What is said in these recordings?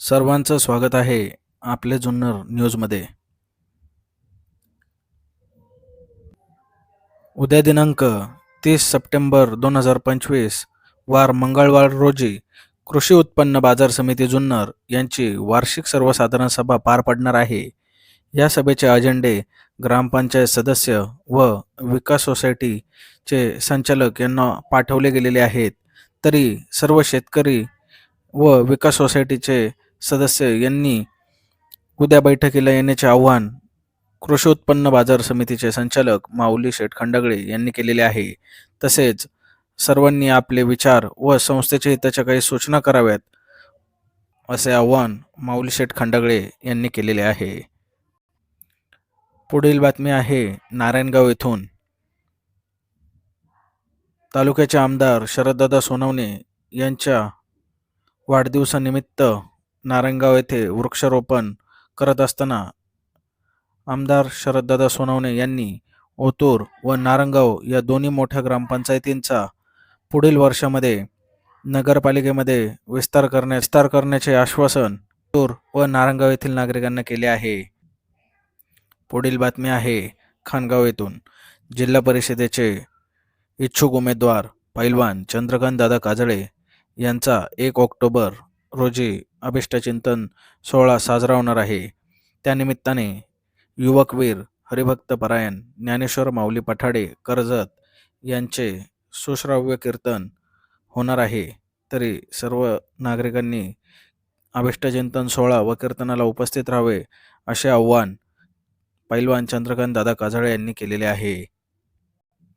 सर्वांचं स्वागत आहे आपले जुन्नर न्यूजमध्ये. उद्या दिनांक तीस सप्टेंबर दोन हजार पंचवीस वार मंगळवार रोजी कृषी उत्पन्न बाजार समिती जुन्नर यांची वार्षिक सर्वसाधारण सभा पार पडणार आहे. या सभेचे अजेंडे ग्रामपंचायत सदस्य व विकास सोसायटीचे संचालक यांना पाठवले गेलेले आहेत. तरी सर्व शेतकरी व विकास सोसायटीचे सदस्य यांनी उद्या बैठकीला येण्याचे आव्हान कृषी उत्पन्न बाजार समितीचे संचालक माऊली शेठ खंडागळे यांनी केलेले आहे. तसेच सर्वांनी आपले विचार व संस्थेच्या हिताच्या काही सूचना कराव्यात असे आवाहन माऊली शेठ खंडागळे यांनी केलेले आहे. पुढील बातमी आहे नारायणगाव येथून. तालुक्याचे आमदार शरददादा सोनवणे यांच्या वाढदिवसानिमित्त नारायणगाव येथे वृक्षारोपण करत असताना आमदार शरददादा सोनवणे यांनी ओतूर व नारंगाव या दोन्ही मोठ्या ग्रामपंचायतींचा पुढील वर्षामध्ये नगरपालिकेमध्ये विस्तार करण्या विस्तार करण्याचे आश्वासन ओतूर व नारंगाव येथील नागरिकांना केले आहे. पुढील बातमी आहे खानगाव येथून. जिल्हा परिषदेचे इच्छुक उमेदवार पैलवान चंद्रकांत दादा काजळे यांचा एक ऑक्टोबर रोजी अभिष्टचिंतन सोहळा साजरा होणार आहे. त्यानिमित्ताने युवकवीर हरिभक्त परायण ज्ञानेश्वर माऊली पठाडे कर्जत यांचे सुश्राव्य कीर्तन होणार आहे. तरी सर्व नागरिकांनी अभिष्टचिंतन सोहळा व कीर्तनाला उपस्थित राहावे असे आव्हान पैलवान चंद्रकांत दादा काजळे यांनी केलेले आहे.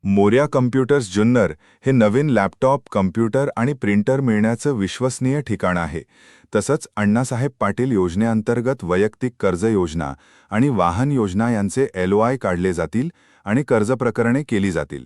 मोर्या कम्प्युटर्स जुन्नर हे नवीन लॅपटॉप कम्प्युटर आणि प्रिंटर मिळण्याचं विश्वसनीय ठिकाण आहे. तसंच अण्णासाहेब पाटील योजनेअंतर्गत वैयक्तिक कर्ज योजना आणि वाहन योजना यांचे एलओआय काढले जातील आणि कर्ज प्रकरणे केली जातील.